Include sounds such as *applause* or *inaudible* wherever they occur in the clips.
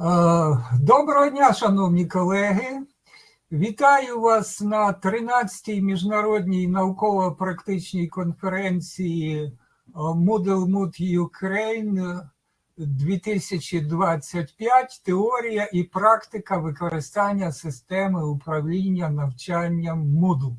Е, Доброго дня, шановні колеги. Вітаю вас на 13-й міжнародній науково-практичній конференції е, Moodle Mood Ukraine 2025. Теорія і практика використання системи управління навчанням Moodle.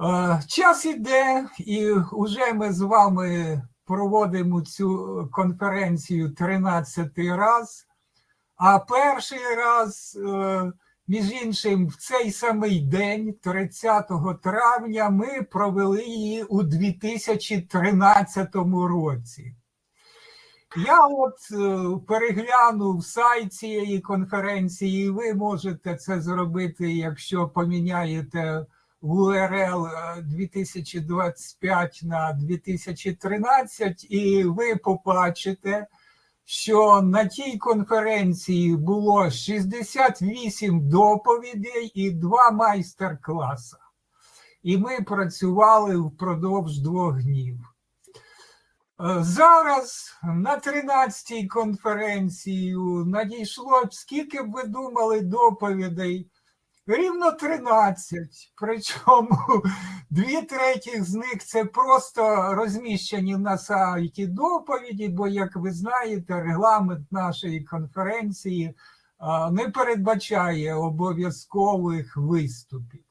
Е, Час іде, і вже ми з вами проводимо цю конференцію 13 раз. А перший раз, е, між іншим, в цей самий день, 30 травня, ми провели її у 2013 році. Я от е, переглянув сайт цієї конференції, і ви можете це зробити, якщо поміняєте в е, 2025 на 2013, і ви побачите, що на тій конференції було 68 доповідей і два майстер-класи. І ми працювали впродовж двох днів. Е, Зараз на 13-й конференції надійшло, скільки б ви думали доповідей? Рівно 13. Причому *laughs* дві третіх з них це просто розміщені на сайті доповіді, бо, як ви знаєте, регламент нашої конференції не передбачає обов'язкових виступів.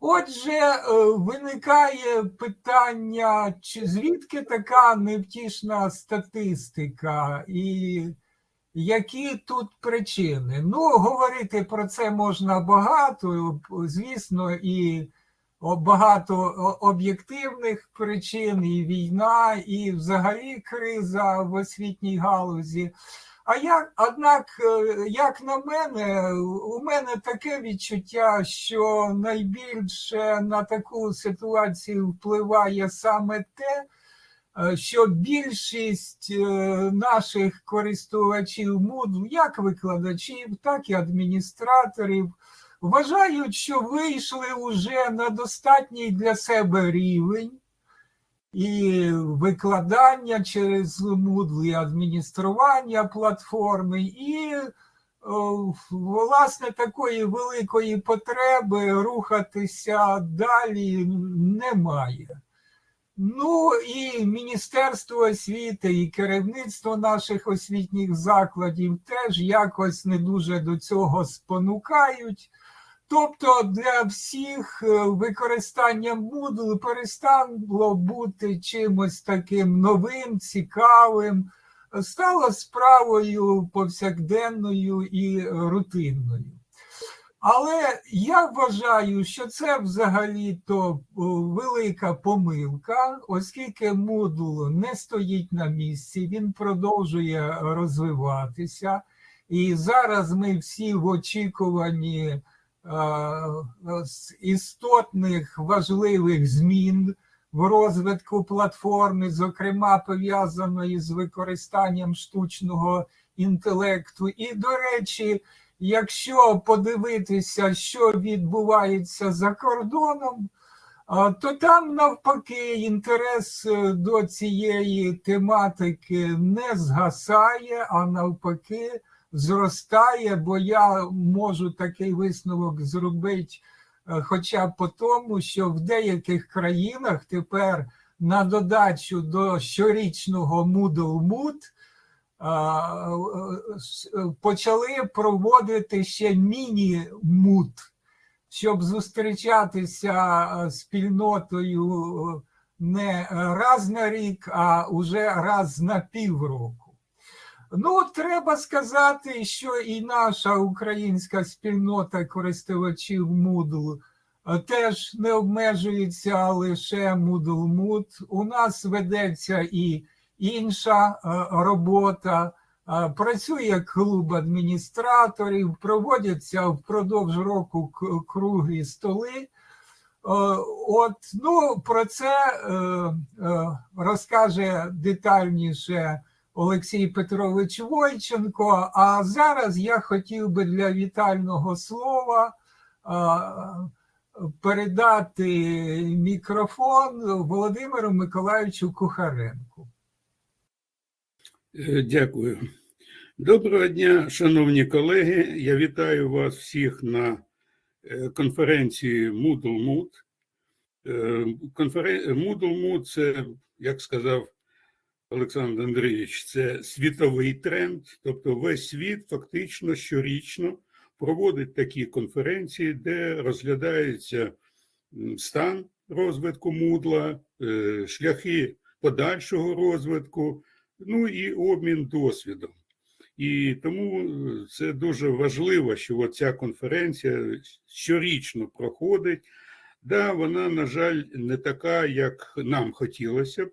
Отже, е, виникає питання, чи звідки така невтішна статистика, і які тут причини? Ну, говорити про це можна багато, звісно, і багато об'єктивних причин, і війна, і взагалі криза в освітній галузі. А як, однак, е, як на мене, у мене таке відчуття, що найбільше на таку ситуацію впливає саме те, що більшість е, наших користувачів Moodle, як викладачів, так і адміністраторів, вважають, що вийшли вже на достатній для себе рівень і викладання через Moodle, і адміністрування платформи, і власне такої великої потреби рухатися далі немає. Ну і Міністерство освіти і керівництво наших освітніх закладів теж якось не дуже до цього спонукають. Тобто для всіх е, використання Moodle перестало бути чимось таким новим, цікавим, стало справою повсякденною і рутинною. Але я вважаю, що це взагалі-то велика помилка, оскільки Moodle не стоїть на місці, він продовжує розвиватися. І зараз ми всі в очікуванні е, істотних важливих змін в розвитку платформи, зокрема пов'язаної з використанням штучного інтелекту. І, до речі, якщо подивитися, що відбувається за кордоном, то там навпаки інтерес е, до цієї тематики не згасає, а навпаки зростає, бо я можу такий висновок зробити е, хоча б по тому, що в деяких країнах тепер на додачу до щорічного Moodle Mood почали проводити ще міні-мут, щоб зустрічатися е, спільнотою е, не раз на рік, а уже раз на півроку. Ну, треба сказати, що і наша українська спільнота користувачів Moodle е, теж не обмежується лише Moodle Mood. У нас ведеться і інша е, робота. Е, Працює клуб адміністраторів, проводяться впродовж року круглі столи. Е, От, ну, про це розкаже детальніше Олексій Петрович Войченко. А зараз я хотів би для вітального слова передати мікрофон Володимиру Миколаївичу Кухаренку. Е, Дякую. Доброго дня, шановні колеги. Я вітаю вас всіх на е, конференції Moodle Mood. Е, конферен... Moodle Mood – це, як сказав Олександр Андрійович, це світовий тренд. Тобто весь світ фактично щорічно проводить такі конференції, де розглядається стан розвитку е, шляхи подальшого розвитку, ну і обмін досвідом. І тому е, це дуже важливо, що ця конференція щорічно проходить. Да, вона, на жаль, не така, як нам хотілося б.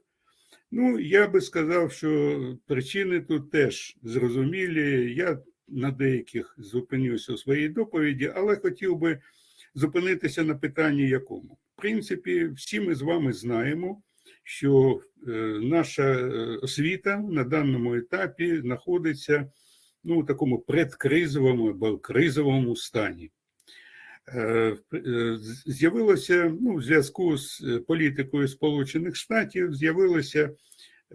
Ну, я би сказав, що причини тут теж зрозумілі. Я на деяких зупинюся у своїй доповіді, але хотів би зупинитися на питанні якому. В принципі, всі ми з вами знаємо, що е, наша е, освіта на даному етапі знаходиться ну, у такому предкризовому або кризовому стані. Е, З'явилося ну, в зв'язку з політикою Сполучених Штатів, з'явилися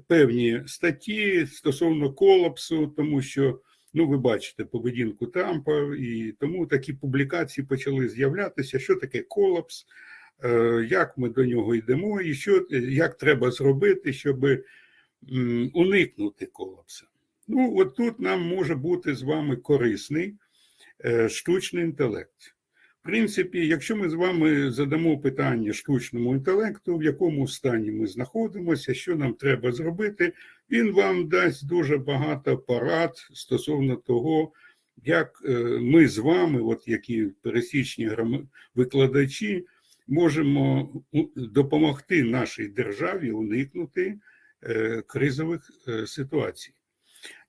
певні статті стосовно колапсу, тому що ну, ви бачите поведінку Трампа, і тому такі публікації почали з'являтися, що таке колапс, як ми до нього йдемо, і що як треба зробити, щоб уникнути колапсу. Ну, от тут нам може бути з вами корисний е, штучний інтелект. В принципі, якщо ми з вами задамо питання штучному інтелекту, в якому стані ми знаходимося, що нам треба зробити, він вам дасть дуже багато порад стосовно того, як е, ми з вами, от які пересічні викладачі, можемо допомогти нашій державі уникнути е, кризових е, ситуацій.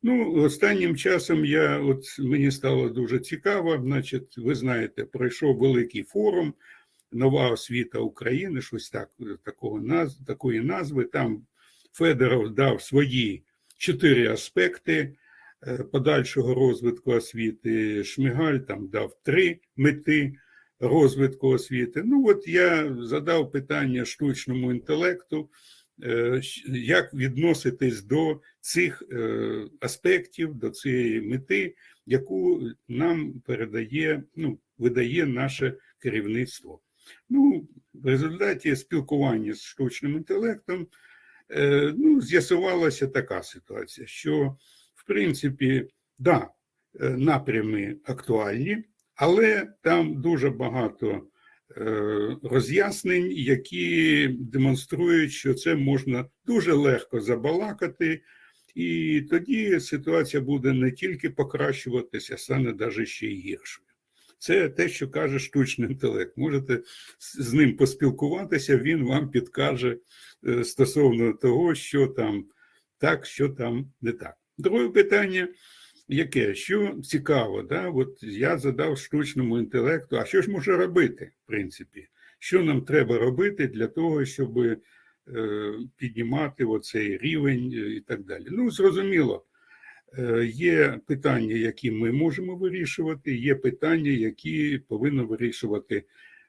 Ну, останнім часом я от мені стало дуже цікаво. Значить, ви знаєте, пройшов великий форум Нова освіта України, щось так такого наз, такої назви. Там Федоров дав свої чотири аспекти е, подальшого розвитку освіти. Шмигаль там дав три мети розвитку освіти. Ну, от я задав питання штучному інтелекту. е, Як відноситись до цих е, аспектів, до цієї мети, яку нам передає, ну, видає наше керівництво. Ну, в результаті спілкування з штучним інтелектом е, ну, з'ясувалася така ситуація, що, в принципі, да, напрями актуальні, але там дуже багато е, роз'яснень, які демонструють, що це можна дуже легко забалакати, і тоді ситуація буде не тільки покращуватися, а стане навіть ще й гіршою. Це те, що каже штучний інтелект. Можете з ним поспілкуватися, він вам підкаже е, стосовно того, що там так, що там не так. Друге питання, яке? Що цікаво, да? От я задав штучному інтелекту, а що ж може робити, в принципі? Що нам треба робити для того, щоб е, піднімати оцей рівень е, і так далі? Ну, зрозуміло, е, є питання, які ми можемо вирішувати, є питання, які повинно вирішувати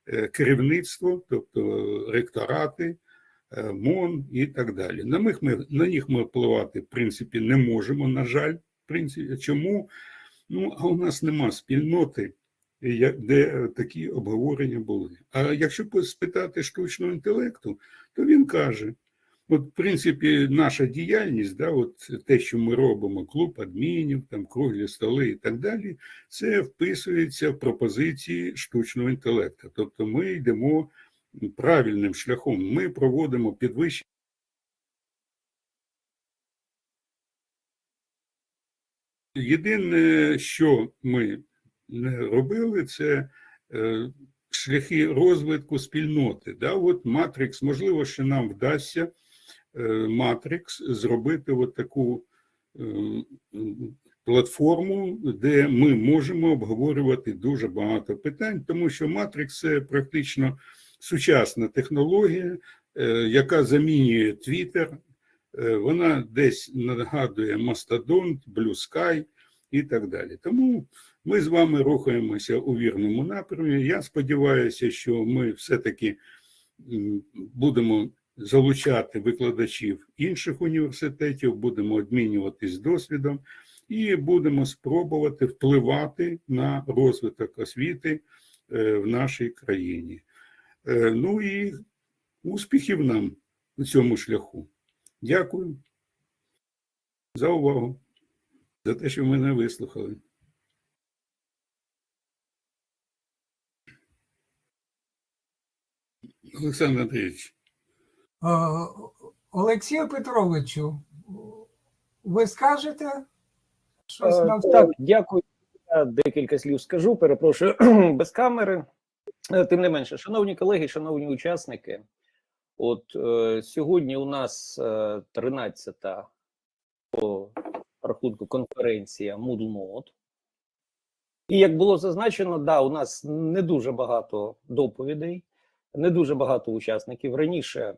е, керівництво, тобто ректорати, е, МОН і так далі. На них ми, на них ми впливати, в принципі, не можемо, на жаль. Принципі, чому? Ну, а у нас нема спільноти, де е, такі обговорення були. А якщо спитати штучного інтелекту, то він каже: от, в принципі, наша діяльність, да, от те, що ми робимо, клуб адмінів, там круглі столи і так далі, це вписується в пропозиції штучного інтелекту. Тобто ми йдемо правильним шляхом. Ми проводимо підвищення. Єдине, що ми не робили, це е, шляхи розвитку спільноти. Да? От Матрикс, можливо, що нам вдасться е, Матрикс зробити от таку е, платформу, де ми можемо обговорювати дуже багато питань, тому що Матрикс це практично сучасна технологія, е, яка замінює Е, вона десь нагадує Мастодонт, Sky і так далі. Тому ми з вами рухаємося у вірному напрямі. Я сподіваюся, що ми все-таки будемо залучати викладачів інших університетів, будемо обмінюватись досвідом. І і будемо спробувати впливати на розвиток освіти е, в нашій країні. Е, Ну і успіхів нам у цьому шляху. Дякую за увагу, за те, що мене вислухали. Олександр Андрійович. Е, Олексію Петровичу, ви скажете щось Е, на Так, дякую. Я декілька слів скажу. Перепрошую *clears throat* без камери. Е, Тим не менше, шановні колеги, шановні учасники, от е, сьогодні у нас е, 13-та по рахунку конференція Moodle Mode. І як було зазначено, да, у нас не дуже багато доповідей, не дуже багато учасників. Раніше е,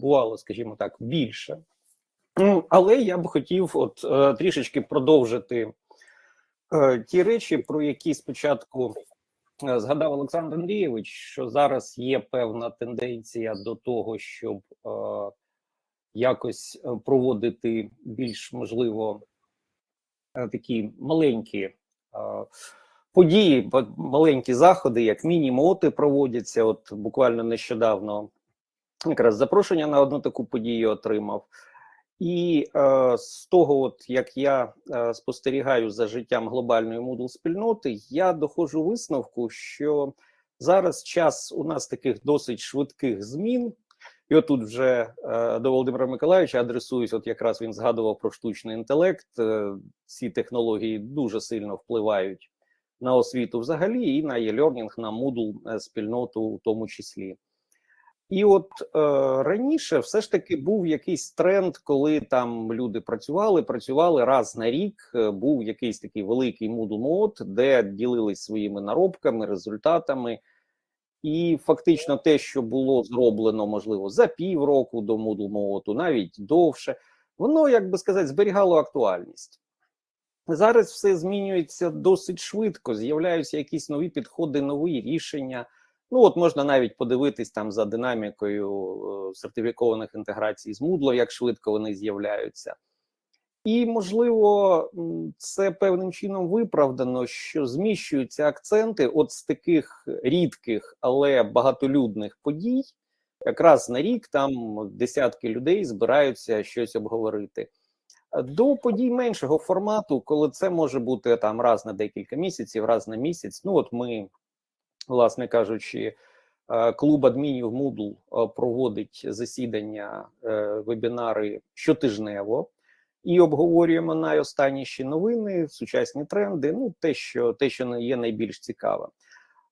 бувало, скажімо так, більше. Ну, Але я б хотів от е, трішечки продовжити е, ті речі, про які спочатку згадав Олександр Андрійович, що зараз є певна тенденція до того, щоб е, якось е, проводити більш можливо е, такі маленькі е, події, маленькі заходи, як міні-моти проводяться. От буквально нещодавно якраз запрошення на одну таку подію отримав. І е, з того, от як я е, спостерігаю за життям глобальної Moodle спільноти, я доходжу висновку, що зараз час у нас таких досить швидких змін. І отут вже е, до Володимира Миколаївича адресуюсь, от якраз він згадував про штучний інтелект. Е, ці технології дуже сильно впливають на освіту взагалі, і на e-learning, на Moodle е, спільноту у тому числі. І от е, раніше все ж таки був якийсь тренд, коли там люди працювали, працювали раз на рік. е, Був якийсь такий великий Moodle мод, де ділились своїми наробками, результатами. І фактично те, що було зроблено, можливо, за півроку до Mode, навіть довше, воно, як би сказати, зберігало актуальність. Зараз все змінюється досить швидко. З'являються якісь нові підходи, нові рішення. Ну, от можна навіть подивитись там за динамікою е, сертифікованих інтеграцій з Moodle, як швидко вони з'являються. І, можливо, це певним чином виправдано, що зміщуються акценти от з таких рідких, але багатолюдних подій. Якраз на рік там десятки людей збираються щось обговорити. До подій меншого формату, коли це може бути там раз на декілька місяців, раз на місяць. Ну, от ми власне кажучи, е, клуб адмінів Moodle е, проводить засідання, е, вебінари щотижнево і обговорюємо найостанніші новини, сучасні тренди. Ну, те, що те, що є найбільш цікаве.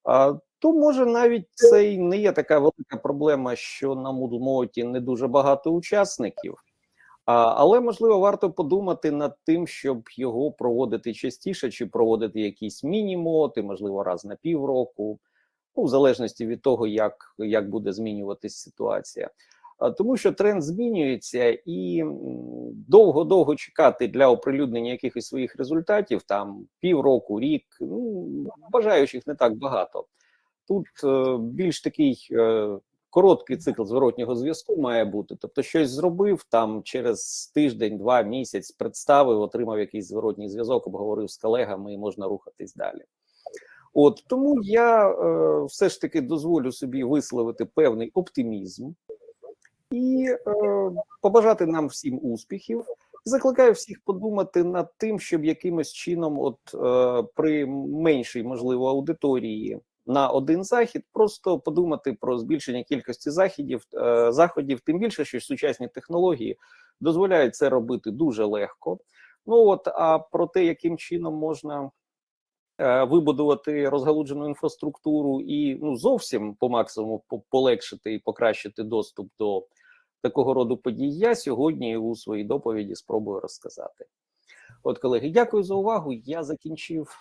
А, То може навіть це і не є така велика проблема, що на Moodle Моті не дуже багато учасників. А, але можливо варто подумати над тим, щоб його проводити частіше, чи проводити якісь міні-моти, можливо, раз на півроку, ну, в залежності від того, як, як буде змінюватись ситуація. Тому що тренд змінюється, і довго-довго чекати для оприлюднення якихось своїх результатів, там півроку, рік, ну бажаючих не так багато. Тут е, більш такий е, короткий цикл зворотнього зв'язку має бути. Тобто, щось зробив там через тиждень, два місяць, представив, отримав якийсь зворотній зв'язок, обговорив з колегами і можна рухатись далі. От тому я е, все ж таки дозволю собі висловити певний оптимізм і е, побажати нам всім успіхів. Закликаю всіх подумати над тим, щоб якимось чином, от е, при меншій можливо аудиторії на один захід, просто подумати про збільшення кількості заходів, е, заходів, тим більше, що сучасні технології дозволяють це робити дуже легко. Ну от а про те, яким чином можна е, вибудувати розгалуджену інфраструктуру і ну зовсім по максимуму полегшити і покращити доступ до такого роду подій, я сьогодні у своїй доповіді спробую розказати. От, колеги, дякую за увагу. Я закінчив